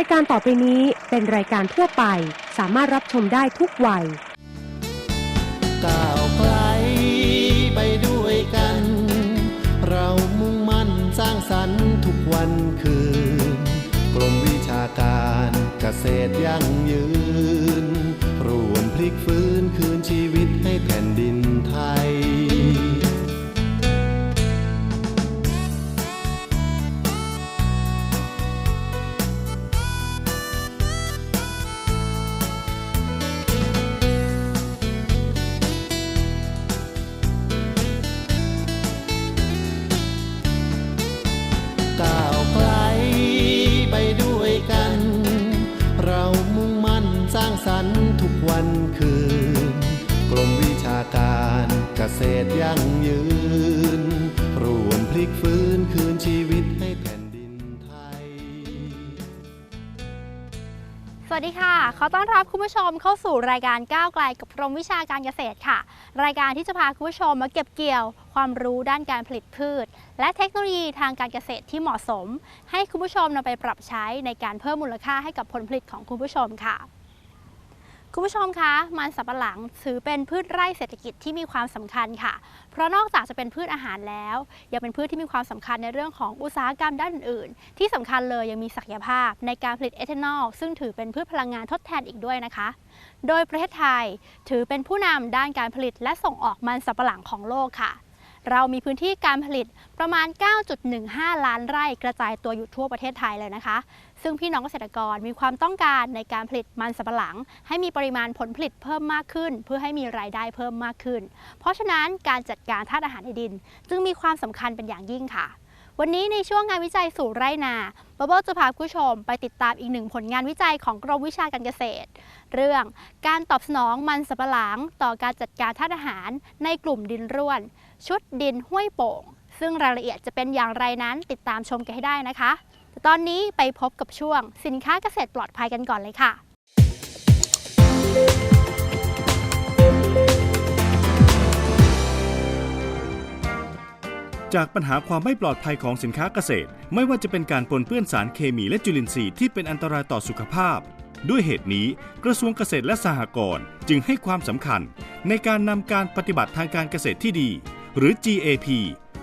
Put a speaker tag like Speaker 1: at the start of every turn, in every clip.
Speaker 1: ายการต่อไปนี้เป็นรายการทั่วไป สามารถรับชมได้ทุกวัย
Speaker 2: ก้าวไกลไปด้วยกัน เรามุ่งมั่นสร้างสรรค์ทุกวันคืนกรมวิชาการเกษตรยั่งยืน รวมพลิกฟื้นคืนชีวิตให้แผ่นดิน ษตรยั่งยืน รวมพลิกฟื้นคืนชีวิตให้แผ่นดินไทย
Speaker 3: สวัสดีค่ะ ขอต้อนรับคุณผู้ชมเข้าสู่รายการก้าวไกลกับกรมวิชาการเกษตรค่ะ รายการที่จะพาคุณผู้ชมมาเก็บเกี่ยว ความรู้ด้านการผลิตพืช และเทคโนโลยีทางการเกษตรที่เหมาะสม ให้คุณผู้ชมนำไปปรับใช้ในการเพิ่มมูลค่าให้กับผลผลิตของคุณผู้ชมค่ะ คุณผู้ชมคะ มันสำปะหลังถือเป็นพืชไร่เศรษฐกิจที่มีความสำคัญค่ะ เพราะนอกจากจะเป็นพืชอาหารแล้ว ยังเป็นพืชที่มีความสำคัญในเรื่องของอุตสาหกรรมด้านอื่นๆ ที่สำคัญเลยยังมีศักยภาพในการผลิตเอทานอลซึ่งถือเป็นพืชพลังงานทดแทนอีกด้วยนะคะ โดยประเทศไทยถือเป็นผู้นำด้านการผลิตและส่งออกมันสำปะหลังของโลกค่ะ เรามีพื้นที่การผลิตประมาณ 9.15 ล้านไร่กระจายตัวอยู่ทั่วประเทศไทยเลยนะคะ ซึ่งพี่น้องเกษตรกรมีความต้องการในการผลิตมันสำปะหลัง ให้มีปริมาณผลผลิตเพิ่มมากขึ้น เพื่อให้มีรายได้เพิ่มมากขึ้น เพราะฉะนั้นการจัดการธาตุอาหารในดิน จึงมีความสำคัญเป็นอย่างยิ่งค่ะวันนี้ในช่วงงานวิจัยสู่ไร่นาบับเบิลจะพาคุณผู้ชมไปติดตามอีกหนึ่งผลงานวิจัยของกรมวิชาการเกษตร เรื่องการตอบสนองมันสำปะหลังต่อการจัดการธาตุอาหารในกลุ่มดินร่วน ชุดดินห้วยโป่ง ซึ่งรายละเอียดจะเป็นอย่างไรนั้นติดตามชมกันให้ได้นะคะแต่ตอนนี้ไปพบกับช่วง สินค้าเกษตรปลอดภัยกันก่อนเลยค่ะ
Speaker 4: จากปัญหาความไม่ปลอดภัยของสินค้าเกษตร ไม่ว่าจะเป็นการปนเปื้อนสารเคมีและจุลินทรีย์ที่เป็นอันตรายต่อสุขภาพ ด้วยเหตุนี้กระทรวงเกษตรและสหกรณ์จึงให้ความสำคัญ ในการนำการปฏิบัติทางการเกษตรที่ดี หรือ GAP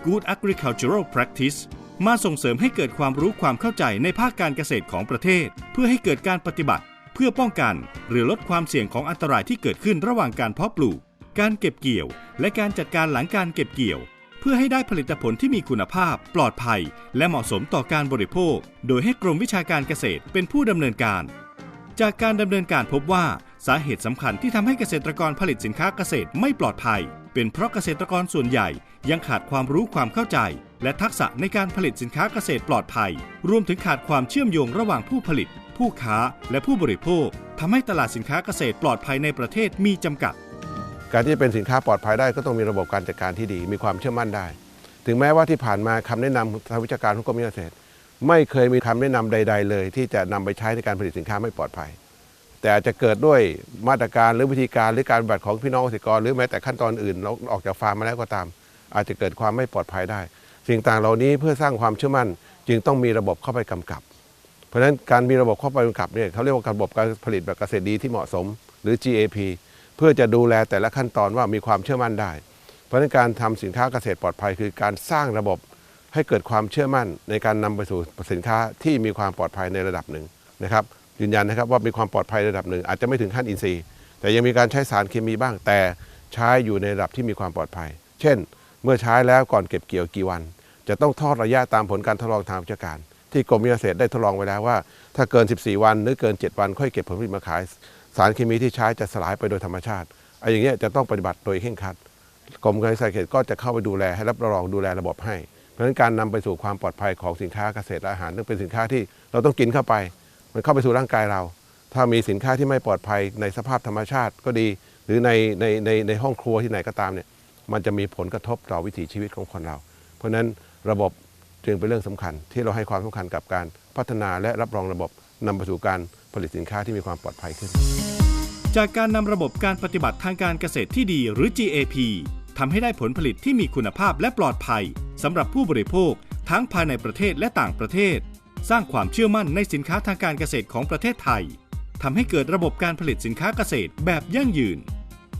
Speaker 4: Good Agricultural Practice มาส่งเสริมให้เกิดความรู้ความเข้าใจในภาคการเกษตรของประเทศ เพื่อให้เกิดการปฏิบัติ เพื่อป้องกัน หรือลดความเสี่ยงของอันตรายที่เกิดขึ้นระหว่างการเพาะปลูก การเก็บเกี่ยว และการจัดการหลังการเก็บเกี่ยว เพื่อให้ได้ผลิตผลที่มีคุณภาพ ปลอดภัย และเหมาะสมต่อการบริโภค โดยให้กรมวิชาการเกษตรเป็นผู้ดำเนินการ จากการดำเนินการพบว่า สาเหตุสำคัญที่ทำให้เกษตรกรผลิตสินค้าเกษตรไม่ปลอดภัย เป็นเพราะเกษตรกรส่วนใหญ่ยังขาดความรู้ความเข้าใจ และทักษะในการผลิตสินค้าเกษตรปลอดภัย รวมถึงขาดความเชื่อมโยงระหว่างผู้ผลิต ผู้ค้าและผู้บริโภคทำให้ตลาดสินค้าเกษตรปลอดภัยในประเทศมีจำกัด
Speaker 5: การที่จะเป็นสินค้าปลอดภัยได้ก็ต้องมีระบบการจัดการที่ดี มีความเชื่อมั่นได้ ถึงแม้ว่าที่ผ่านมาคำแนะนำทางวิชาการของกรมเกษตร ไม่เคยมีคำแนะนำใด ๆ เลย ที่จะนำไปใช้ในการผลิตสินค้าไม่ปลอดภัย แต่อาจจะเกิดด้วยมาตรการหรือวิธีการหรือการบัติของพี่น้องเกษตรกร หรือแม้แต่ขั้นตอนอื่นเราออกจากฟาร์มมาแล้วก็ตาม อาจจะเกิดความไม่ปลอดภัยได้ สิ่งต่างเหล่านี้เพื่อสร้างความเชื่อมั่น จึงต้องมีระบบเข้าไปกำกับ เพราะฉะนั้นการมีระบบเข้าไปกำกับเนี่ยเขาเรียกว่าระบบการผลิตแบบเกษตรดีที่เหมาะสม หรือ GAP เพื่อจะดูแลแต่ละขั้นตอนว่ามีความเชื่อมั่นได้ เพราะฉะนั้นการทำสินค้าเกษตรปลอดภัย คือการสร้างระบบให้เกิดความเชื่อมั่นในการนำไปสู่สินค้าที่มีความปลอดภัยในระดับหนึ่งนะครับ ยืนยันนะครับว่ามีความปลอดภัยระดับหนึ่ง อาจจะไม่ถึงขั้นอินทรีย์ แต่ยังมีการใช้สารเคมีบ้าง แต่ใช้อยู่ในระดับที่มีความปลอดภัย เช่น เมื่อใช้แล้วก่อนเก็บเกี่ยวกี่วัน จะต้องทอดระยะตามผลการทดลองทางวิชาการ ที่กรมวิทยาเกษตรได้ทดลองไว้แล้วว่า ถ้าเกิน 14 วันหรือเกิน 7 วันค่อยเก็บผลผลิตมาขาย สารเคมีที่ใช้จะสลายไปโดยธรรมชาติไอ้อย่างเงี้ยจะต้องปฏิบัติโดยเคร่งครัดกรมการเกษตรก็จะเข้าไปดูแลให้รับรองดูแลระบบให้ เพราะฉะนั้นการนำไปสู่ความปลอดภัยของสินค้าเกษตรและอาหารต้องเป็นสินค้าที่เราต้องกินเข้าไป มันเข้าไปสู่ร่างกายเรา ถ้ามีสินค้าที่ไม่ปลอดภัยในสภาพธรรมชาติก็ดี หรือในในในในห้องครัวที่ไหนก็ตามเนี่ยมันจะมีผลกระทบต่อวิถีชีวิตของคนเรา เพราะฉะนั้นระบบจึงเป็นเรื่องสำคัญ ที่เราให้ความสำคัญกับการพัฒนาและรับรองระบบนำไปสู่การผลิตสินค้าที่มีความปลอดภัยขึ้น
Speaker 4: จากการนำระบบการปฏิบัติทางการเกษตรที่ดีหรือ GAP ทำให้ได้ผลผลิตที่มีคุณภาพและปลอดภัยสำหรับผู้บริโภคทั้งภายในประเทศและต่างประเทศ สร้างความเชื่อมั่นในสินค้าทางการเกษตรของประเทศไทยทำให้เกิดระบบการผลิตสินค้าเกษตรแบบยั่งยืน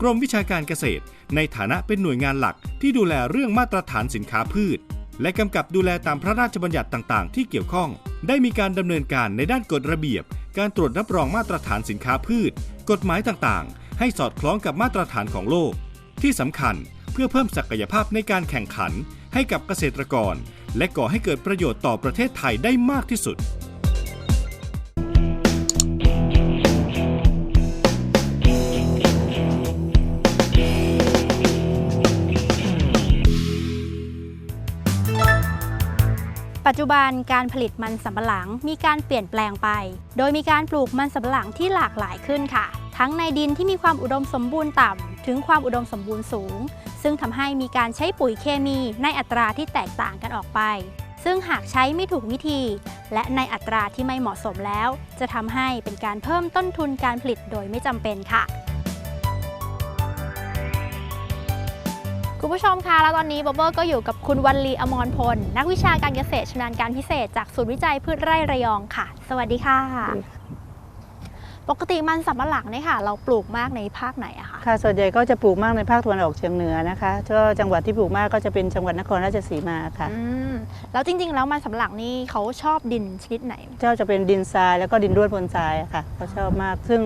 Speaker 4: กรมวิชาการเกษตร ในฐานะเป็นหน่วยงานหลักที่ดูแลเรื่องมาตรฐานสินค้าพืช และกำกับดูแลตามพระราชบัญญัติต่าง ๆ ที่เกี่ยวข้อง ได้มีการดำเนินการในด้านกฎระเบียบ การตรวจรับรองมาตรฐานสินค้าพืช กฎหมายต่าง ๆ ให้สอดคล้องกับมาตรฐานของโลก ที่สำคัญเพื่อเพิ่มศักยภาพในการแข่งขันให้กับเกษตรกร และก่อให้เกิดประโยชน์ต่อประเทศไทยได้มากที่สุด
Speaker 3: ปัจจุบันการผลิตมันสำปะหลังมีการเปลี่ยนแปลงไป โดยมีการปลูกมันสำปะหลังที่หลากหลายขึ้นค่ะ ทั้งในดินที่มีความอุดมสมบูรณ์ต่ำถึงความอุดมสมบูรณ์สูง ซึ่งทำให้มีการใช้ปุ๋ยเคมีในอัตราที่แตกต่างกันออกไป ซึ่งหากใช้ไม่ถูกวิธี และในอัตราที่ไม่เหมาะสมแล้ว จะทำให้เป็นการเพิ่มต้นทุนการผลิตโดยไม่จำเป็นค่ะคุณผู้ชมคะแล้วตอนนี้บ๊อบเบอร์ก็อยู่กับคุณวันลีอมรพล นักวิชาการเกษตรชำนาญการพิเศษจากศูนย์วิจัยพืชไร่ระยองค่ะ สวัสดีค่ะ ปกติมันสำปะหลังเนี่ยค่ะ เราปลูกมากในภาคไหนอะ คะ
Speaker 6: ค่ะส่วนใหญ่ก็จะปลูกมากในภาคตะวันออกเฉียงเหนือนะคะก็จังหวัดที่ปลูกมากก็จะเป็นจังหวัดนครราชสีมาค่ะ
Speaker 3: อืมแล้วจริงๆ แล้วมันสำปะหลังนี่เขาชอบดินชนิดไหน
Speaker 6: เจ้าจะเป็นดินทรายแล้วก็ดินร่วนบนทรายอะค่ะเขาชอบมากซึ่ง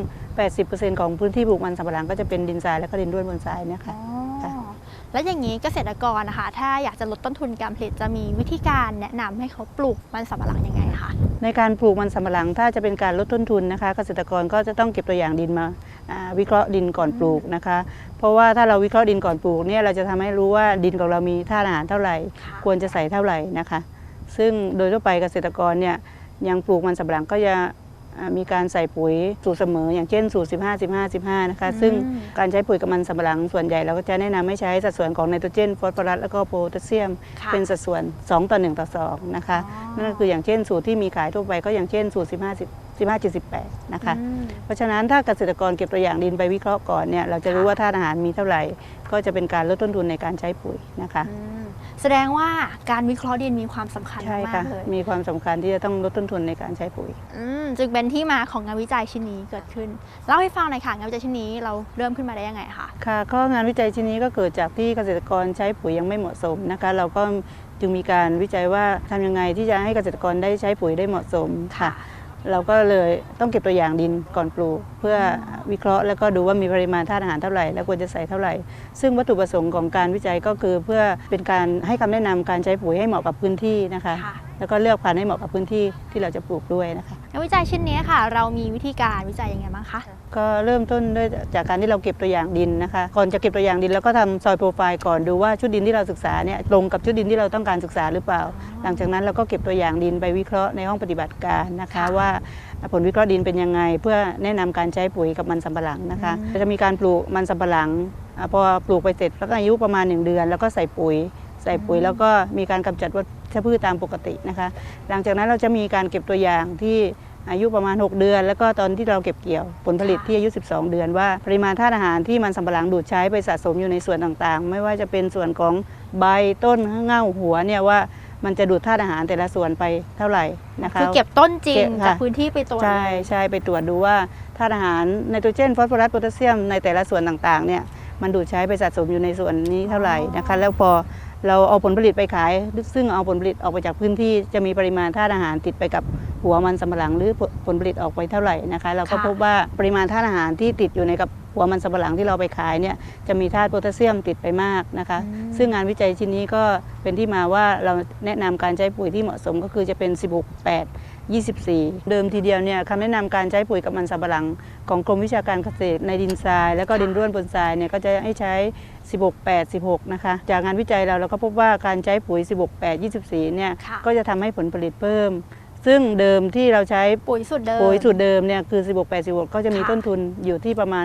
Speaker 6: 80%ของพื้นที่ปลูกมันสำปะหลังก็จะเป็นดินทรายแล้วก็ดินร่วนบนทรายเนี่ยค่ะค่ะ
Speaker 3: แล้วอย่างนี้เกษตรกรนะคะ ถ้าอยากจะลดต้นทุนการผลิตจะมีวิธีการแนะนำให้เขาปลูกมันสำปะหลังยังไงคะ
Speaker 6: ในการปลูกมันสำปะหลังถ้าจะเป็นการลดต้นทุนนะคะ เกษตรกรก็จะต้องเก็บตัวอย่างดินมาอ่า วิเคราะห์ดินก่อนปลูกนะคะ เพราะว่าถ้าเราวิเคราะห์ดินก่อนปลูกเนี่ยเราจะทำให้รู้ว่าดินของเรามีธาตุอาหารเท่าไหร่
Speaker 3: ค่ะ
Speaker 6: ควรจะใส่เท่าไหร่นะคะ ซึ่งโดยทั่วไปเกษตรกรเนี่ยยังปลูกมันสำปะหลังก็จะอ่ามีการใส่ปุ๋ยสูตรเสมอ อย่างเช่นสูตร 15 15 15 นะคะ ซึ่งการใช้ปุ๋ยกับมันสำปะหลังส่วนใหญ่เราก็จะแนะนำให้ใช้สัดส่วนของไนโตรเจนฟอสฟอรัสแล้วก็โพแทสเซียม
Speaker 3: ค่ะ
Speaker 6: เป็นสัดส่วน 2 ต่อ 1 ต่อ 2 นะคะ
Speaker 3: อ๋อ
Speaker 6: นั่นก็คืออย่างเช่นสูตรที่มีขายทั่วไปก็อย่างเช่นสูตร 15 15 78 นะคะ
Speaker 3: อืม
Speaker 6: เพราะฉะนั้นถ้าเกษตรกรเก็บตัวอย่างดินไปวิเคราะห์ก่อนเนี่ยเราจะรู้
Speaker 3: ค่ะ
Speaker 6: ว่าธาตุอาหารมีเท่าไหร่ ก็จะเป็นการลดต้นทุนในการใช้ปุ๋ยนะคะ
Speaker 3: อืมแสดงว่าการวิเคราะห์ดินมีความสำคัญ
Speaker 6: ใช่
Speaker 3: มา
Speaker 6: ค่ะ
Speaker 3: กๆเลย
Speaker 6: มีความสำคัญที่จะต้องลดต้นทุนในการใช้ปุ๋ย
Speaker 3: อืมจึงเป็นที่มาของงานวิจัยชิ้นนี้เกิดขึ้นเล่าให้ฟังหน่อยค่ะงานวิจัยชิ้นนี้เราเริ่มขึ้นมาได้ยังไงคะ
Speaker 6: ค่ะก็งานวิจัยชิ้นนี้ก็เกิดจากที่เกษตรกรใช้ปุ๋ยยังไม่เหมาะสมนะคะ เราก็จึงมีการวิจัยว่าทำยังไงที่จะให้เกษตรกรได้ใช้ปุ๋ยได้เหมาะสมค่ะ เราก็เลยต้องเก็บตัวอย่างดินก่อนปลูก เพื่อวิเคราะห์แล้วก็ดูว่ามีปริมาณธาตุอาหารเท่าไหร่และควรจะใส่เท่าไหร่ ซึ่งวัตถุประสงค์ของการวิจัยก็คือเพื่อเป็นการให้คำแนะนำการใช้ปุ๋ยให้เหมาะกับพื้นที่นะคะ
Speaker 3: ค่ะ
Speaker 6: แล้วก็เลือกพันธุ์ให้เหมาะกับพื้นที่ที่เราจะปลูกด้วยนะคะ
Speaker 3: งานวิจัยชิ้นนี้ค่ะ เรามีวิธีการวิจัยยังไงบ้างคะ
Speaker 6: ก็เริ่มต้นด้วยจากการที่เราเก็บตัวอย่างดินนะคะ ก่อนจะเก็บตัวอย่างดินเราก็ทำซอยโปรไฟล์ก่อนดูว่าชุดดินที่เราศึกษาเนี่ยตรงกับชุดดินที่เราต้องการศึกษาหรือเปล่า หลังจากนั้นเราก็เก็บตัวอย่างดินไปวิเคราะห์ในห้องปฏิบัติการนะคะ
Speaker 3: ค่ะ
Speaker 6: ว่าผลวิเคราะห์ดินเป็นยังไง เพื่อแนะนำการใช้ปุ๋ยกับมันสำปะหลังนะคะ
Speaker 3: อืม
Speaker 6: จะมีการปลูกมันสำปะหลังอะพอปลูกไปเสร็จแล้วก็อายุประมาณ 1 เดือน แล้วก็ใส่ปุ๋ย ใส่ปุ๋ยแล้วก็มีการกำจัดวัชพืชตามปกตินะคะ หลังจากนั้นเราจะมีการเก็บตัวอย่างที่อายุประมาณ 6 เดือน แล้วก็ตอนที่เราเก็บเกี่ยวผลผลิตที่อายุ 12 เดือนว่า ปริมาณธาตุอาหารที่มันสำปะหลังดูดใช้ไปสะสมอยู่ในส่วนต่างๆ ไม่ว่าจะเป็นส่วนของใบต้นเง่าหัวเนี่ยว่ามันจะดูดธาตุอาหารแต่ละส่วนไปเท่าไหร่นะคะ
Speaker 3: คือเก็บต้นจริง
Speaker 6: เก็บค่ะ
Speaker 3: จากพื้นที่ไปตรวจ
Speaker 6: ใช่
Speaker 3: เลย
Speaker 6: ใช่ไปตรวจดูว่าธาตุอาหารไนโตรเจนฟอสฟอรัสโพแทสเซียมในแต่ละส่วนต่างๆเนี่ยมันดูดใช้ไปสะสมอยู่ในส่วนนี้เท่าไหร่นะคะ แล้วพอ เราเอาผลผลิตไปขาย ซึ่งเอาผลผลิตออกไปจากพื้นที่จะมีปริมาณธาตุอาหารติดไปกับหัวมันสำปะหลังหรือผลผลิตออกไปเท่าไหร่นะคะ เราก็
Speaker 3: ค่ะ
Speaker 6: พบว่าปริมาณธาตุอาหารที่ติดอยู่ในกับหัวมันสำปะหลังที่เราไปขายเนี่ยจะมีธาตุโพแทสเซียมติดไปมากนะคะ ซึ่งงานวิจัยชิ้นนี้ก็เป็นที่มาว่าเราแนะนำการใช้ปุ๋ยที่เหมาะสมก็คือจะเป็น 16 8 24 เดิมทีเดียวเนี่ยคำแนะนำการใช้ปุ๋ยกับมันสำปะหลัง ของกรมวิชาการเกษตรในดินทราย แล้วก็ดินร่วนบนทรายเนี่ยก็จะให้ใช้ 16 8 16 นะคะ จากงานวิจัยเราเราก็พบว่าการใช้ปุ๋ย 16 8 24 เนี่ย
Speaker 3: ค่ะ
Speaker 6: ก็จะทำให้ผลผลิตเพิ่มซึ่งเดิมที่เราใช้
Speaker 3: ปุ๋ยสูตรเดิม
Speaker 6: ปุ๋ยสูตรเดิมเนี่ยคือ 16 8 16 ก็จะมี
Speaker 3: ค่ะ
Speaker 6: ต้นทุนอยู่ที่ประมาณ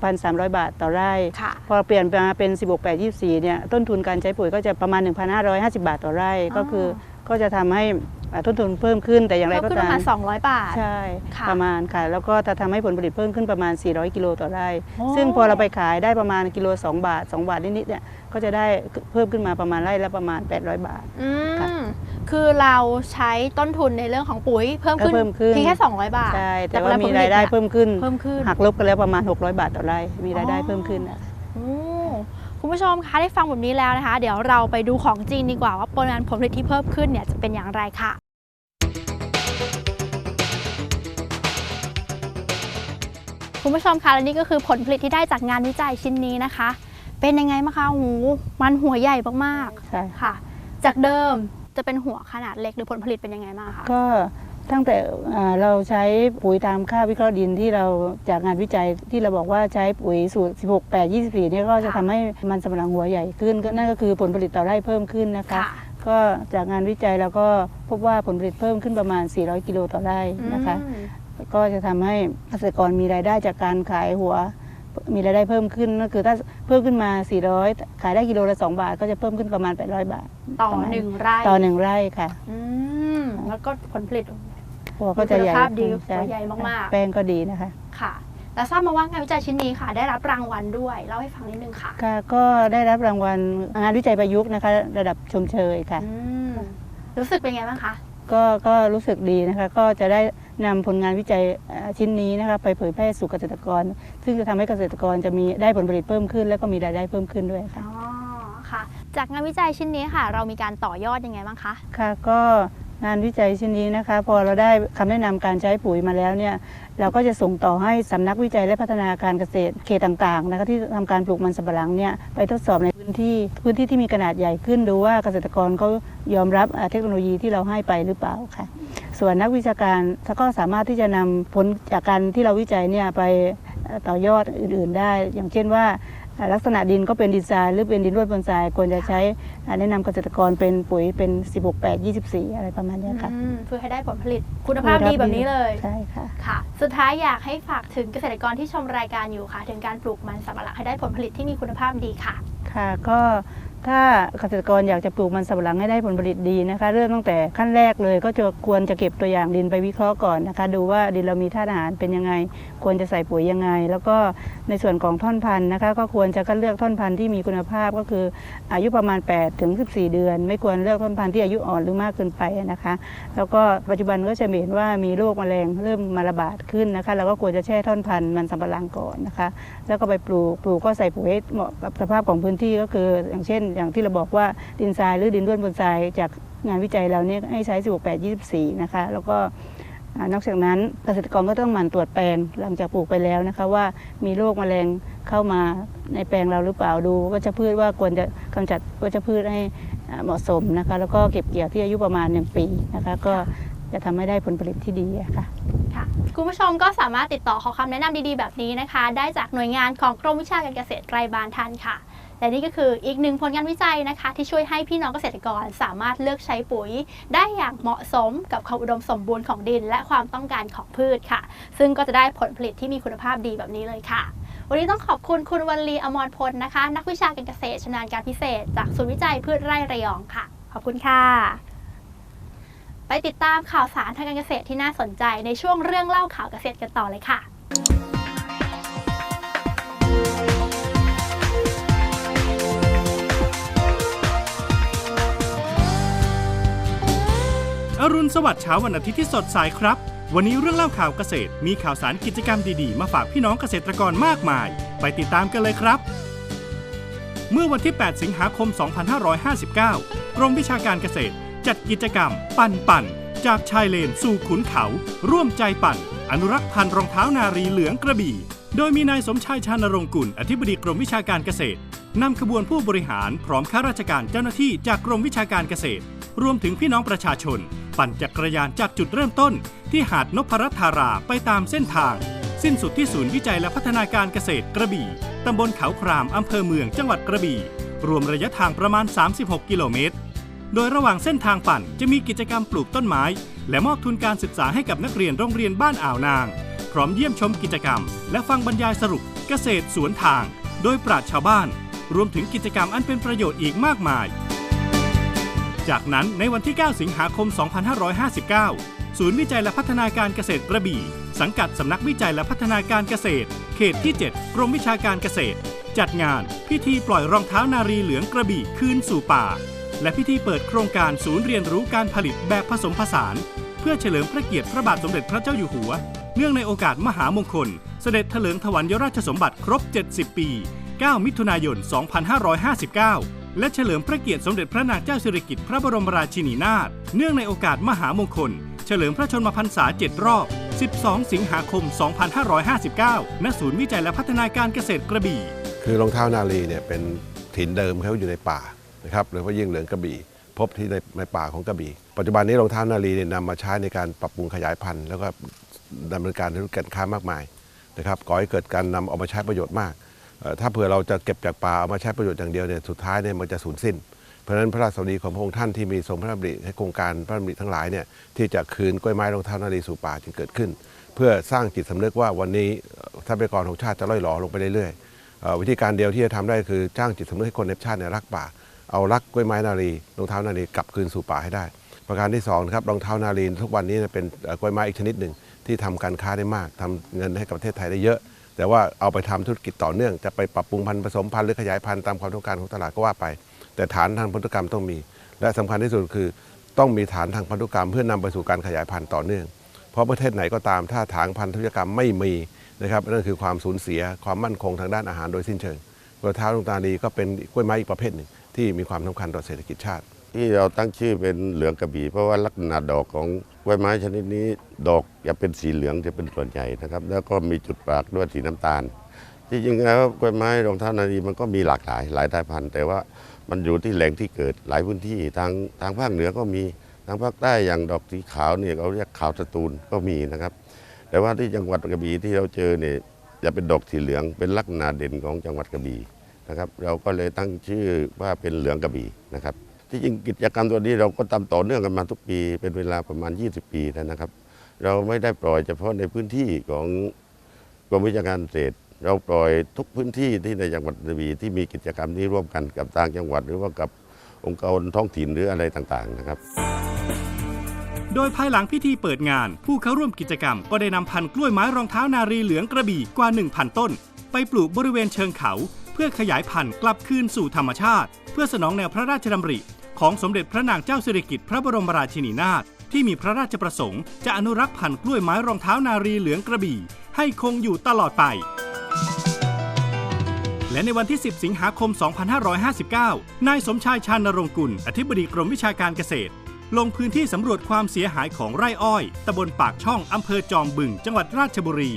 Speaker 6: 1,300 บาทต่อไร่
Speaker 3: ค่ะ
Speaker 6: พอเปลี่ยนมาเป็น 16 8 24 เนี่ยต้นทุนการใช้ปุ๋ยก็จะประมาณ 1,550 บาทต่อไร่ ก็คือก็จะทำให้อ่า ต้นทุนเพิ่มขึ้นแต่อย่างไร
Speaker 3: เพิ่ม
Speaker 6: ก็
Speaker 3: ขึ้นป
Speaker 6: ตา
Speaker 3: ระ
Speaker 6: ม
Speaker 3: มาณ 200 บาท
Speaker 6: ใช่
Speaker 3: ค่ะ
Speaker 6: ประมาณค่ะแล้วก็จะทำให้ผลผลิตเพิ่มขึ้นประมาณ 400 กิโลต่อไร่
Speaker 3: โอ้
Speaker 6: ซึ่งพอเราไปขายได้ประมาณกิโล 2 บาท 2 บาทนิดๆเนี่ยก็จะได้เพิ่มขึ้นมาประมาณไร่ละประมาณ 800 บาท
Speaker 3: อื
Speaker 6: ค่ะ
Speaker 3: มคือเราใช้ต้นทุนในเรื่องของปุ๋ยเพิ่มขึ้น
Speaker 6: เพิ่มขึ้น
Speaker 3: เพียงแค่ 200 บาท
Speaker 6: ใช่ แต่
Speaker 3: เว
Speaker 6: ว่า
Speaker 3: ล
Speaker 6: มี
Speaker 3: ผลผลิ
Speaker 6: รายได้
Speaker 3: นี่
Speaker 6: เพิ่มขึ้น
Speaker 3: เพิ่มขึ้น
Speaker 6: หักลบกันแล้วประมาณ 600 บาทต่อไร่ มีรายได้
Speaker 3: อ๋อ
Speaker 6: เพิ่มขึ้นนะคะ
Speaker 3: โอ้คุณผู้ชมคะได้ฟังแบบนี้แล้วนะคะ เดี๋ยวเราไปดูของจริงดีกว่าว่าปริมาณผลผลิตที่เพิ่มขึ้นเนี่ยจะเป็นอย่างไรค่ะ คุณผู้ชมคะและนี่ก็คือผลผลิตที่ได้จากงานวิจัยชิ้นนี้นะคะ เป็นยังไงบ้างคะโอ้โหมันหัวใหญ่มาก
Speaker 6: ใช่
Speaker 3: ๆค่ะ จากเดิมจะเป็นหัวขนาดเล็กหรือผลผลิตเป็นยังไงบ้างคะ
Speaker 6: ก็ตั้งแต่อ่าเราใช้ปุ๋ยตามค่าวิเคราะห์ดินที่เราจากงานวิจัยที่เราบอกว่าใช้ปุ๋ยสูตร 16 8 24เนี่ยก็จะ
Speaker 3: ค่ะ
Speaker 6: ทำให้มันสำปะหลังหัวใหญ่ขึ้นก็นั่นก็คือผลผลิตต่อไร่เพิ่มขึ้นนะคะ
Speaker 3: ค่ะ
Speaker 6: ก็จากงานวิจัยเราก็พบว่าผลผลิตเพิ่มขึ้นประมาณ 400 กิโลต่อไร่นะคะ
Speaker 3: อืม
Speaker 6: ก็จะทำให้เกษตรกรมีรายได้จากการขายหัว มีรายได้เพิ่มขึ้นก็คือถ้าเพิ่มขึ้นมา 400 ขายได้กิโลละ 2 บาท ก็จะเพิ่มขึ้นประมาณ 800 บาท
Speaker 3: ต่อ
Speaker 6: ประมาณ
Speaker 3: หนึ่งไร่
Speaker 6: ต่อหนึ่งไร่ค่ะ
Speaker 3: อืมแล้วก็ผลผลิต
Speaker 6: หัวก็จะใหญ่
Speaker 3: คุณภาพดี
Speaker 6: ใช่
Speaker 3: หัวใหญ่มากๆ
Speaker 6: แป้งก็ดีนะคะ
Speaker 3: ค่ะแล้วทราบมาว่างานวิจัยชิ้นนี้ค่ะ ได้รับรางวัลด้วยเล่าให้ฟังนิดนึงค่ะ
Speaker 6: ค่ะ ก็ได้รับรางวัลงานวิจัยประยุกต์นะคะ ระดับชมเชยค่ะ
Speaker 3: อืมรู้สึกเป็นไงบ้างคะ
Speaker 6: ก็ก็รู้สึกดีนะคะ ก็จะได้นำผลงานวิจัยเอ่อชิ้นนี้นะคะไปเผยแพร่สู่เกษตรกร ซึ่งจะทำให้เกษตรกรจะมีได้ผลผลิตเพิ่มขึ้น แล้วก็มีรายได้เพิ่มขึ้นด้วยค่ะ
Speaker 3: อ๋อค่ะจากงานวิจัยชิ้นนี้ค่ะ เรามีการต่อยอดยังไงบ้างคะ
Speaker 6: ค่ะ ก็ งานวิจัยชิ้นนี้นะคะ พอเราได้คำแนะนำการใช้ปุ๋ยมาแล้วเนี่ยเราก็จะส่งต่อให้สำนักวิจัยและพัฒนาการเกษตรเขตต่างๆนะคะที่ทำการปลูกมันสำปะหลังเนี่ยไปทดสอบในพื้นที่พื้นที่ที่มีขนาดใหญ่ขึ้นดูว่าเกษตรกรเขายอมรับเทคโนโลยีที่เราให้ไปหรือเปล่าค่ะ ส่วนนักวิชาการก็สามารถที่จะนำผลจากการที่เราวิจัยเนี่ยไปต่อยอดอื่น ๆ ได้ อย่างเช่นว่า ลักษณะดินก็เป็นดินทรายหรือเป็นดินร่วนบนทรายควรจะใช้อ่าแนะนำเกษตรกรเป็นปุ๋ยเป็น 16 8 24 อะไรประมาณเนี้ยค่ะ
Speaker 3: อืมเพื่อให้ได้ผลผลิตคุณภาพดีแบบนี้เลย
Speaker 6: ใช่ค่ะ
Speaker 3: ค่ะ สุดท้ายอยากให้ฝากถึงเกษตรกรที่ชมรายการอยู่ค่ะ ถึงการปลูกมันสำปะหลังให้ได้ผลผลิตที่มีคุณภาพดีค่ะ
Speaker 6: ค่ะก็ ถ้าเกษตรกรอยากจะปลูกมันสำปะหลังให้ได้ผลผลิตดีนะคะ เริ่มตั้งแต่ขั้นแรกเลยก็จะควรจะเก็บตัวอย่างดินไปวิเคราะห์ก่อนนะคะ ดูว่าดินเรามีธาตุอาหารเป็นยังไง ควรจะใส่ปุ๋ยยังไง แล้วก็ในส่วนของท่อนพันธุ์นะคะ ก็ควรจะคัดเลือกท่อนพันธุ์ที่มีคุณภาพก็คืออายุประมาณ8ถึง14 เดือน ไม่ควรเลือกท่อนพันธุ์ที่อายุอ่อนหรือมากเกินไปนะคะ แล้วก็ปัจจุบันก็จะเห็นว่ามีโรคแมลงเริ่มมาระบาดขึ้นนะคะเราก็ควรจะแช่ท่อนพันธุ์มันสำปะหลังก่อนนะคะ แล้วก็ไปปลูกปลูกก็ใส่ปุ๋ยให้เหมาะกับสภาพของพื้นที่ก็คือ อย่างเช่นอย่างที่เราบอกว่าดินทรายหรือดินร่วนบนทรายจากงานวิจัยเราเนี่ยให้ใช้ 16 8 24 นะคะ แล้วก็นอกจากนั้นเกษตรกรก็ต้องหมั่นตรวจแปลงหลังจากปลูกไปแล้วนะคะ ว่ามีโรคแมลงเข้ามาในแปลงเราหรือเปล่าดูวัชพืชว่าควรจะกำจัดวัชพืชให้เหมาะสมนะคะ แล้วก็เก็บเกี่ยวที่อายุประมาณ 1 ปีนะคะ ก็จะทำให้ได้ผลผลิตที่ดีค่ะ
Speaker 3: ค่ะ คุณผู้ชมก็สามารถติดต่อขอคำแนะนำดีๆแบบนี้นะคะ ได้จากหน่วยงานของกรมวิชาการเกษตรใกลบ้านท่านค่ะ และนี่ก็คืออีกหนึ่งผลงานวิจัยนะคะ ที่ช่วยให้พี่น้องเกษตรกรสามารถเลือกใช้ปุ๋ย ได้อย่างเหมาะสมกับความอุดมสมบูรณ์ของดิน และความต้องการของพืชค่ะ ซึ่งก็จะได้ผลผลิตที่มีคุณภาพดีแบบนี้เลยค่ะวันนี้ต้องขอบคุณคุณวันลีอมรพลนะคะ นักวิชาการเกษตรชำนาญการพิเศษ จากศูนย์วิจัยพืชไร่ระยองค่ะ ขอบคุณค่ะ ไปติดตามข่าวสารทางการเกษตรที่น่าสนใจในช่วงเรื่องเล่าข่าวเกษตรกันต่อเลยค่ะ
Speaker 4: อรุณสวัสดิ์เช้าวันอาทิตย์ที่สดใสครับ วันนี้เรื่องเล่าข่าวเกษตร มีข่าวสารกิจกรรมดีๆ มาฝากพี่น้องเกษตรกรมากมาย ไปติดตามกันเลยครับ เมื่อวันที่ 8 สิงหาคม 2559 กรมวิชาการเกษตร จัดกิจกรรม ปั่นปั่น จากชายเลนสู่ขุนเขา ร่วมใจปั่น อนุรักษ์พันธุ์รองเท้านารีเหลืองกระบี่ โดยมีนายสมชายชานรงค์กุล อธิบดีกรมวิชาการเกษตรนำขบวนผู้บริหารพร้อมข้าราชการเจ้าหน้าที่จากกรมวิชาการเกษตร รวมถึงพี่น้องประชาชน ปั่นจักรยานจากจุดเริ่มต้น ที่หาดนพรัตน์ธาราไปตามเส้นทาง สิ้นสุดที่ศูนย์วิจัยและพัฒนาการเกษตรกระบี่ตำบลเขาครามอำเภอเมืองจังหวัดกระบี่ รวมระยะทางประมาณ 36 กิโลเมตร โดยระหว่างเส้นทางปั่นจะมีกิจกรรมปลูกต้นไม้ และมอบทุนการศึกษาให้กับนักเรียนโรงเรียนบ้านอ่าวนาง พร้อมเยี่ยมชมกิจกรรม และฟังบรรยายสรุปเกษตรสวนทาง โดยปราชชาวบ้าน รวมถึงกิจกรรมอันเป็นประโยชน์อีกมากมาย จากนั้นในวันที่ 9 สิงหาคม 2559 ศูนย์วิจัยและพัฒนาการเกษตรกระบี่ สังกัดสำนักวิจัยและพัฒนาการเกษตร เขตที่ 7 กรมวิชาการเกษตร จัดงานพิธีปล่อยรองเท้านารีเหลืองกระบี่คืนสู่ป่า และพิธีเปิดโครงการศูนย์เรียนรู้การผลิตแบบผสมผสาน เพื่อเฉลิมพระเกียรติพระบาทสมเด็จพระเจ้าอยู่หัว เนื่องในโอกาสมหามงคล เสด็จเถลิงถวัลยราชสมบัติครบ 70 ปี 9 มิถุนายน 2559 และเฉลิมพระเกียรติสมเด็จพระนางเจ้าสิริกิติ์พระบรมราชินีนาถเนื่องในโอกาสมหามงคล เฉลิมพระชนมพรรษา 7 รอบ 12 สิงหาคม 2559 ณ ศูนย์วิจัยและพัฒนาการเกษตรกระบี่
Speaker 5: คือรองเท้านาลีเนี่ยเป็นถิ่นเดิมเขาอยู่ในป่านะครับโดยเฉพาะยิ่งเหลืองกระบี่ พบที่ในในป่าของกระบี่ ปัจจุบันนี้รองเท้านาลีเนี่ยนำมาใช้ในการปรับปรุงขยายพันธุ์ แล้วก็ดำเนินการธุรกิจการค้ามากมายนะครับก่อให้เกิดการนำเอามาใช้ประโยชน์มาก ถ้าเผื่อเราจะเก็บจากป่าเอามาใช้ประโยชน์อย่างเดียวเนี่ยสุดท้ายเนี่ยมันจะสูญสิ้น เพราะฉะนั้นพระราชสวัสดีของพระองค์ท่านที่มีทรงพระดำริให้โครงการพระดำริทั้งหลายเนี่ยที่จะคืนกล้วยไม้รองเท้านาลีสู่ป่าจึงเกิดขึ้น เพื่อสร้างจิตสำนึกว่าวันนี้ทรัพยากรของชาติจะล่อยหลอลงไปเรื่อยๆวิธีการเดียวที่จะทำได้คือจ้างจิตสำนึกให้คนในชาติเนี่ยรักป่า เอารักกล้วยไม้นารีรองเท้านารีกลับคืนสู่ป่าให้ได้ ประการที่สองครับรองเท้านารีทุกวันนี้เป็นกล้วยไม้อีกชนิดหนึ่งที่ทำการค้าได้มากทำเงินให้กับประเทศไทยได้เยอะ แต่ว่าเอาไปทำธุรกิจต่อเนื่องจะไปปรับปรุงพันธุ์ผสมพันธุ์หรือขยายพันธุ์ตามความต้องการของตลาดก็ว่าไป แต่ฐานทางพันธุกรรมต้องมี และสำคัญที่สุดคือ ต้องมีฐานทางพันธุกรรม เพื่อนำไปสู่การขยายพันธุ์ต่อเนื่อง เพราะประเทศไหนก็ตามถ้าฐานพันธุกรรมไม่มีนะครับนั่นคือความสูญเสียความมั่นคงทางด้านอาหารโดยสิ้นเชิงกล้วยเท้าลงตาลีก็เป็นกล้วยไม้อีกประเภทหนึ่งที่มีความสำคัญต่อเศรษฐกิจชาติ
Speaker 7: ที่เราตั้งชื่อเป็นเหลืองกระบี่ เพราะว่าลักษณะดอกของกล้วยไม้ชนิดนี้ ดอกจะเป็นสีเหลืองจะเป็นส่วนใหญ่นะครับ แล้วก็มีจุดปากด้วยสีน้ำตาล ที่จริงแล้วกล้วยไม้รองเท้านารีมันก็มีหลากหลายหลายสายพันธุ์ แต่ว่ามันอยู่ที่แหล่งที่เกิดหลายพื้นที่ทางทางภาคเหนือก็มีทางภาคใต้อย่างดอกสีขาวเนี่ยเขาเรียกขาวสตูลก็มีนะครับ แต่ว่าที่จังหวัดกระบี่ที่เราเจอเนี่ยจะเป็นดอกสีเหลืองเป็นลักษณะเด่นของจังหวัดกระบี่นะครับ เราก็เลยตั้งชื่อว่าเป็นเหลืองกระบี่นะครับ ที่จริงกิจกรรมตัวนี้เราก็ทำต่อเนื่องกันมาทุกปี เป็นเวลาประมาณ 20 ปีแล้วนะครับ เราไม่ได้ปล่อยเฉพาะในพื้นที่ของกรมวิชาการเกษตร เราปล่อยทุกพื้นที่ที่ในจังหวัดกระบี่ที่มีกิจกรรมนี้ร่วมกันกับทางจังหวัด หรือว่ากับองค์กรท้องถิ่นหรืออะไรต่างๆนะครับ
Speaker 4: โดยภายหลังพิธีเปิดงาน ผู้เข้าร่วมกิจกรรมก็ได้นำพันธุ์กล้วยไม้รองเท้านารีเหลืองกระบี่กว่า 1,000 ต้น ไปปลูกบริเวณเชิงเขา เพื่อขยายพันธุ์กลับคืนสู่ธรรมชาติ เพื่อสนองแนวพระราชดำริ ของสมเด็จพระนางเจ้าสิริกิติ์พระบรมราชินีนาถที่มีพระราชประสงค์ จะอนุรักษ์พันธุ์กล้วยไม้รองเท้านารีเหลืองกระบี่ ให้คงอยู่ตลอดไป และในวันที่ 10 สิงหาคม 2559 นายสมชายชานรงค์กุล อธิบดีกรมวิชาการเกษตร ลงพื้นที่สำรวจความเสียหายของไร่อ้อยตำบลปากช่องอำเภอจอมบึง จังหวัดราชบุรี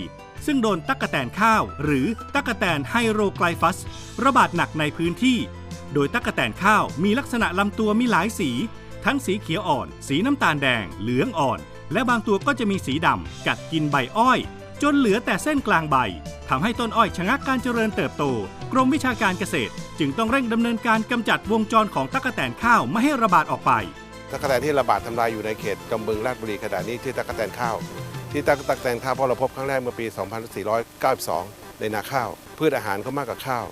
Speaker 4: ซึ่งโดนตั๊กแตนข้าว หรือตั๊กแตนไฮโรไกลฟัส ระบาดหนักในพื้นที่ โดยตั๊กแตนข้าวมีลักษณะลำตัวมีหลายสี ทั้งสีเขียวอ่อน สีน้ำตาลแดง เหลืองอ่อน และบางตัวก็จะมีสีดำ กัดกินใบอ้อย จนเหลือแต่เส้นกลางใบทำให้ต้นอ้อยชะงักการเจริญเติบโต กรมวิชาการเกษตร จึงต้องเร่งดำเนินการกำจัดวงจรของตั๊กแตนข้าวไม่ให้ระบาดออกไป
Speaker 5: ตะกแตนที่ระบาดทำลายอยู่ในเขตกำบึงราชบุรีขณะนี้ที่ตะกแตนข้าว ที่ตะกแตนข้าวพราะเราพบครั้งแรกเมื่อปี 2492 ในนาข้าว พืชอาหารเขามากกว่าข้าว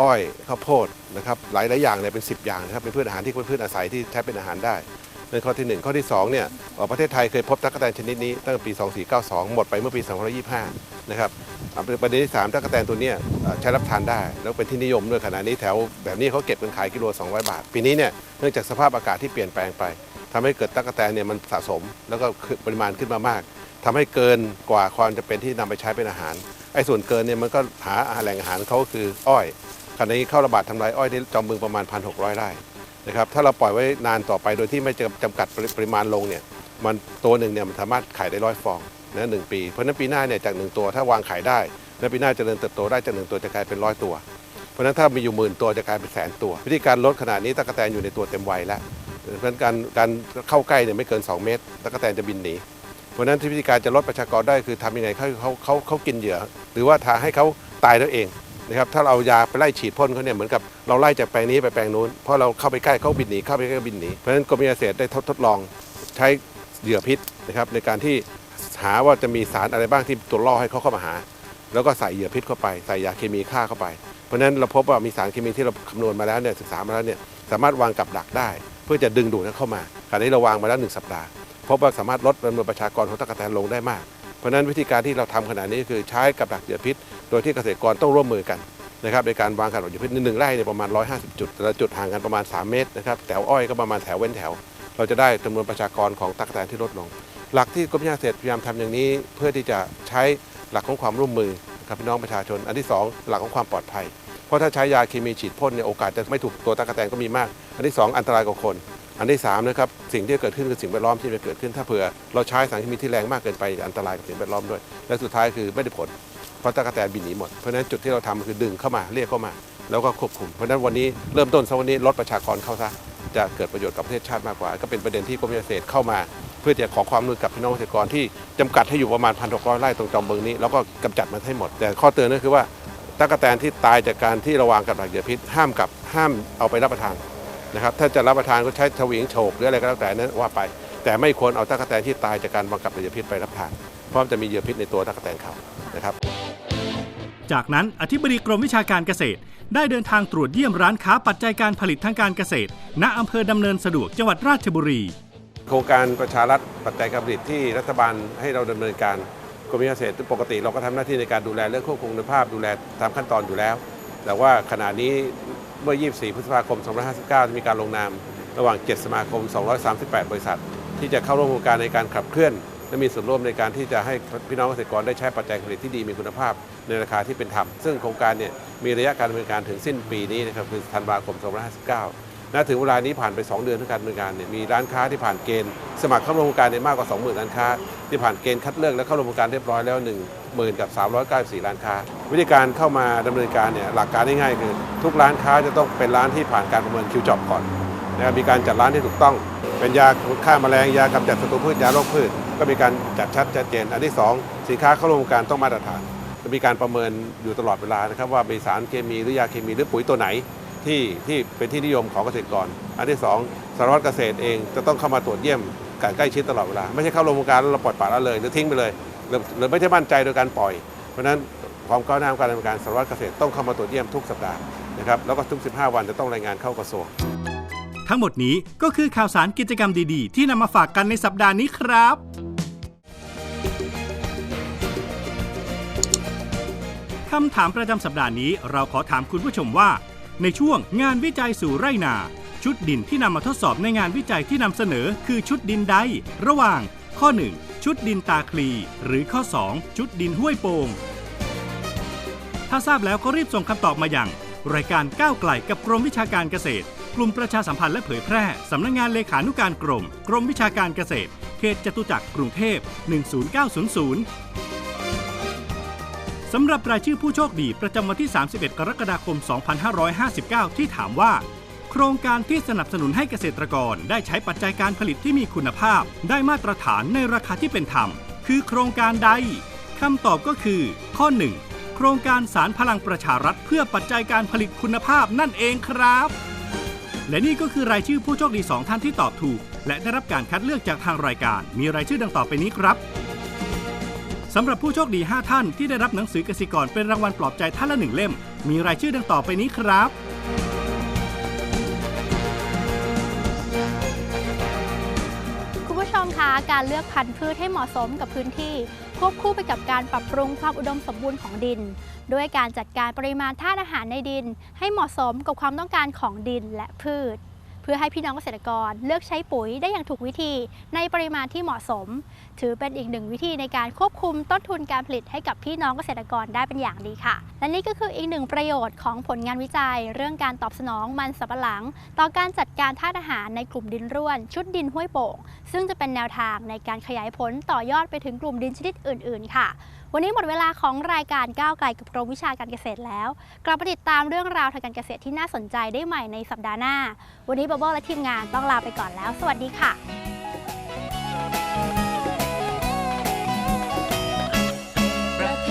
Speaker 5: อ้อยข้าวโพดนะครับหลายหลายอย่างเนี่ยเป็น 10 อย่างนะครับเป็นพืชอาหารที่เป็นพืชอาศัยที่ใช้เป็นอาหารได้ในข้อทีหนึ่1 ข้อที่ 2 เนี่ยประเทศไทยเคยพบตะกแตนชนิดนี้ตั้งแต่ปี 2492 หมดไปเมื่อปี 2525 นะครับอ่าประเด็นที่ 3ตะกแตนตัวเนี้ยใช้รับทานได้ แล้วเป็นที่นิยมด้วยขณะนี้แถวแบบนี้เขาเก็บกันขายกิโล 200 บาท ปีนี้เนี่ยเนื่องจากสภาพอากาศที่เปลี่ยนแปลงไปทำให้เกิดตั๊กแตนเนี่ยมันสะสม แล้วก็ปริมาณขึ้นมามากทำให้เกินกว่าความจะเป็นที่นำไปใช้เป็นอาหารไอ้ส่วนเกินเนี่ยมันก็หาแหล่งอาหารเขาคืออ้อย ขณะนี้เข้าระบาดทำลายอ้อยในจอมบึงประมาณ 1,600 ไร่นะครับถ้าเราปล่อยไว้นานต่อไปโดยที่ไม่จำกัดปริปริมาณลงเนี่ยมันตัวหนึ่งเนี่ยมันสามารถขายได้ร้อยฟองนะหนึ่งปี เพราะนั้นปีหน้าเนี่ยจากหนึ่งตัวถ้าวางขายได้แล้วปีหน้าเจริญเติบโตได้จากหนึ่งตัวจะกลายเป็นร้อยตัว เพราะนั้นถ้ามีอยู่หมื่นตัวจะกลายเป็นแสนตัว วิธีการลดขนาดนี้ตะกแตนอยู่ในตัวเต็มวัยแล้วเพราะนั้นการการเข้าใกล้เนี่ยไม่เกิน 2 เมตรตะกแตนจะบินหนีเพราะฉะนั้นที่วิธีการจะลดประชากรได้คือทำยังไงเขาเขาเขาเขากินเหยื่อ หรือว่าทาให้เขาตายแล้วเอง นะครับถ้าเรายาไปไล่ฉีดพ่นเขาเนี่ยเหมือนกับเราไล่จากแปลงนี้ไปแปลงนู้นเพราะเราเข้าไปใกล้เขาบินหนีเข้าไปใกล้ก็บินหนีเพราะฉะนั้นกรมวิทยาเกษตรได้ทดทดลองใช้เหยื่อพิษนะครับในการที่หาว่าจะมีสารอะไรบ้างที่ตัวล่อให้เขาเข้ามาหา แล้วก็ใส่เหยื่อพิษเข้าไปใส่ยาเคมีฆ่าเข้าไป เพราะฉะนั้นเราพบว่ามีสารเคมีที่เราคำนวณมาแล้วเนี่ยศึกษามาแล้วเนี่ยสามารถวางกับดักได้ เพื่อจะดึงดูดเข้ามาขณะนี้เราวางมาแล้วหนึ่งสัปดาห์พบว่าสามารถลดจำนวนประชากรของตะกั่วแตนลงได้มาก เพราะนั้นวิธีการที่เราทำขณะนี้คือใช้กับดักเหยื่อพิษ โดยที่เกษตรกรต้องร่วมมือกันนะครับในการวางกับดักเหยื่พิษในหนึ่งไร่เนี่ยประมาณ 150 จุดแต่ละจุดห่างกันประมาณ 3 เมตรนะครับแถวอ้อยก็ประมาณแถวเว้นแถว เราจะได้จำนวนประชากรของตะกั่วแตนที่ลดลง หลักที่กรมวิชาเกษตรพยายามทำอย่างนี้เพื่อที่จะใช้หลักของความร่วมมือกับพี่น้องประชาชน อันที่สองหลักของความปลอดภัย เพราะถ้าใช้ยาเคมีฉีดพ่นเนี่ยโอกาสจะไม่ถูกตัวตะกั่วแตนก็มีมาก อันที่สองอันตรายกว่าคน อันที่สามนะครับสิ่งที่เกิดขึ้นคือสิ่งแวดล้อมที่จะเกิดขึ้นถ้าเผื่อ เราใช้สารเคมีที่แรงมากเกินไปอันตรายกับสิ่งแวดล้อมด้วย และสุดท้ายคือไม่ได้ผล ราะตะกั่วแตนบินหนีหมด เพราะฉะนั้นจุดที่เราทำคือดึงเข้ามาเรียกเข้ามา แล้วก็ควบคุม เพราะฉะนั้นวันนี้เริ่มต้นสักวันนี้ลดประชากรเข้าซะจะเกิดประโยชน์กับประเทศชาติมากกว่า ก็เป็นประเด็นที่กรมเกษตรเข้ามา เพื่อจะขอความร่วมมือกับพี่น้องเกษตรกรที่จำกัดให้อยู่ประมาณ1,600ไร่ตรงจอมเมืองนี้แล้วก็กำจัดมันให้หมด แต่ข้อเตือนก็คือว่าตะกั่วแตนที่ตายจากการที่ระวางกับดักเหยื่อพิษห้ามกับห้ามเอาไปรับประทานนะครับถ้าจะรับประทานก็ใช้ทวิงโฉกหรืออะไรก็แล้วแต่นั้นว่าไป แต่ไม่ควรเอาตะกั่วแตนที่ตายจากการวางกับดักเหยื่อพิษไปรับประทาน เพราะจะมีเหยื่อพิษในตัวตะกั่วแตนเขานะครับ
Speaker 4: จากนั้นอธิบดีกรมวิชาการเกษตร ได้เดินทางตรวจเยี่ยมร้านค้าปัจจัยการผลิตทางการเกษตร ณอำเภอดำเนินสะดวกจังหวัดราชบุรี
Speaker 5: โครงการประชารัฐปัจจัยการผลิตที่รัฐบาลให้เราดำเนินการกรมวิชาเกษตรปกติเราก็ทำหน้าที่ในการดูแลเรื่องควบคุมคุณภาพดูแลตามขั้นตอนอยู่แล้ว แต่ว่าขณะนี้เมื่อ 24 พฤษภาคม 2559 มีการลงนาม ระหว่าง 7 สมาคม 238 บริษัท ที่จะเข้าร่วมโครงการในการขับเคลื่อน และมีส่วนร่วมในการที่จะให้พี่น้องเกษตรกรได้ใช้ปัจจัยผลิตที่ดีมีคุณภาพในราคาที่เป็นธรรม ซึ่งโครงการเนี่ยมีระยะการดำเนินการถึงสิ้นปีนี้นะครับคือธันวาคม 2559ณถึงเวลานี้ผ่านไป 2 เดือนของการดำเนินการเนี่ยมีร้านค้าที่ผ่านเกณฑ์ สมัครเข้าร่วมโครงการเนี่ยมากกว่า 20,000 ร้านค้า ที่ผ่านเกณฑ์คัดเลือกและเข้าร่วมโครงการเรียบร้อยแล้ว 10,000 กับ 394 ร้านค้า วิธีการเข้ามาดำเนินการเนี่ยหลักการง่ายๆคือ ทุกร้านค้าจะต้องเป็นร้านที่ผ่านการประเมินคิวจอบก่อนนะครับมีการจัดร้านที่ถูกต้อง เป็นยาฆ่าแมลงยากำจัดศัตรูพืชยาโรคพืช ก็มีการจัดชัดชัดเจน อันที่สองสินค้าเข้าร่วมโรงการต้องมาตรฐานจะมีการประเมินอยู่ตลอดเวลานะครับว่ามีสารเคมีหรือยาเคมีหรือปุ๋ยตัวไหนที่ที่เป็นที่นิยมของเกษตรกร อันที่สองสารวัตรเกษตรเองจะต้องเข้ามาตรวจเยี่ยมการใกล้ชิดตลอดเวลา ไม่ใช่เข้าโรงการแล้วเราปล่อยปละละเลยหรือทิ้งไปเลยหรือหรือไม่ใช่มั่นใจโดยการปล่อย เพราะนั้นความก้าวหน้าของการดำเนินการสารวัตรเกษตรต้องเข้ามาตรวจเยี่ยมทุกสัปดาห์นะครับแล้วก็ทุก 15 วันจะต้องรายงานเข้ากระทรวง
Speaker 4: ทั้งหมดนี้ก็คือข่าวสารกิจกรรมดีๆ ที่นำมาฝากกันในสัปดาห์นี้ครับำถามประจำสัปดาห์นี้เราขอถามคุณผู้ชมว่า ในช่วงงานวิจัยสู่ไรนา ชุดดินที่นำมาทดสอบในงานวิจัยที่นำเสนอคือชุดดินใด ระหว่าง ข้อ 1 ชุดดินตาคลี หรือข้อ 2 ชุดดินห้วยโป่งถ้าทราบแล้วก็รีบส่งคำตอบมาอย่าง รายการก้าวไกลกับกรมวิชาการเกษตร กลุ่มประชาสัมพันธ์และเผยแพร่สำนักงงานเลขานุการกรม กรมวิชาการเกษตร เขตจตุจักรกรุงเทพ 10900 สำหรับรายชื่อผู้โชคดีประจำวันที่ 31 กรกฎาคม 2559 ที่ถามว่า โครงการที่สนับสนุนให้เกษตรกรได้ใช้ปัจจัยการผลิตที่มีคุณภาพ ได้มาตรฐานในราคาที่เป็นธรรม คือโครงการใดคำตอบก็คือ ข้อ 1 โครงการสารพลังประชารัฐ เพื่อปัจจัยการผลิตคุณภาพนั่นเองครับ และนี่ก็คือรายชื่อผู้โชคดี 2 ท่านที่ตอบถูก และได้รับการคัดเลือกจากทางรายการ มีรายชื่อดังต่อไปนี้ครับ สำหรับผู้โชคดี 5 ท่านที่ได้รับหนังสือกสิกรเป็นรางวัลปลอบใจท่านละหนึ่งเล่ม มีรายชื่อดังต่อไปนี้ครับ
Speaker 3: คุณผู้ชมคะการเลือกพันธุ์พืชให้เหมาะสมกับพื้นที่ ควบคู่ไปกับการปรับปรุงความอุดมสมบูรณ์ของดิน ด้วยการจัดการปริมาณธาตุอาหารในดิน ให้เหมาะสมกับความต้องการของดินและพืช พื่อให้พี่น้องเกษตรกรเลือกใช้ปุ๋ยได้อย่างถูกวิธีในปริมาณที่เหมาะสม ถือเป็นอีกหนึ่งวิธีในการควบคุมต้นทุนการผลิตให้กับพี่น้องเกษตรกรได้เป็นอย่างดีค่ะ และนี่ก็คืออีกหนึ่งประโยชน์ของผลงานวิจัย เรื่องการตอบสนองมันสำปะหลัง ต่อการจัดการธาตุอาหารในกลุ่มดินร่วน ชุดดินห้วยโป่ง ซึ่งจะเป็นแนวทางในการขยายผลต่อยอดไปถึงกลุ่มดินชนิดอื่น ๆ ค่ะวันนี้หมดเวลาของรายการก้าวไกลกับกรมวิชาการเกษตรแล้ว กลับมาติดตามเรื่องราวทางการเกษตรที่น่าสนใจได้ใหม่ในสัปดาห์หน้า วันนี้บับเบิ้ลและทีมงานต้องลาไปก่อนแล้ว สวัสดีค่ะ
Speaker 8: ประเท